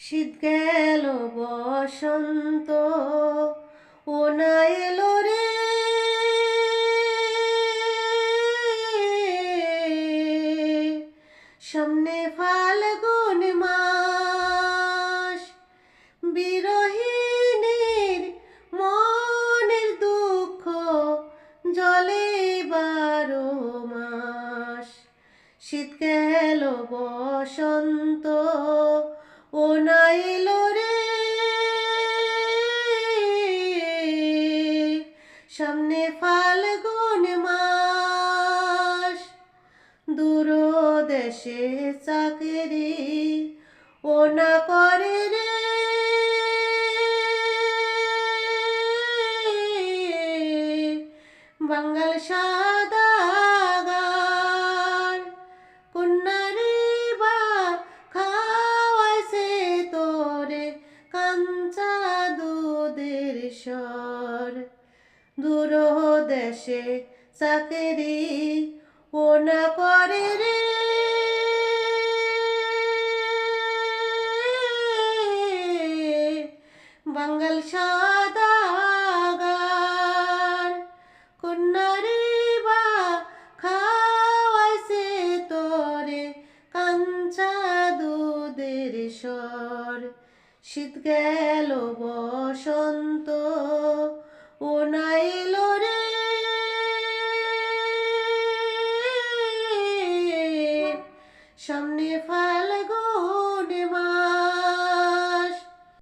শীত গেল বসন্ত, ও না এলো রে। সামনে ফাল্গুন মাস বিরহিনীর মনের দুঃখ জলে বারো মাস। শীত গেল বসন্ত ও না রে। সামনে ফাল্গুন মাস দূর দেশে চাকরি ও না করে রে। সাদাগার স্বর দূর দেশে চাকরি ও না করে রে। বাঙ্গাল সাদাগার কন্যারে বা খাওয়াইছে তোরে, কাঞ্চা দুধের স্বর। শীত গেল বসন্ত ও না এলো রে। সামনে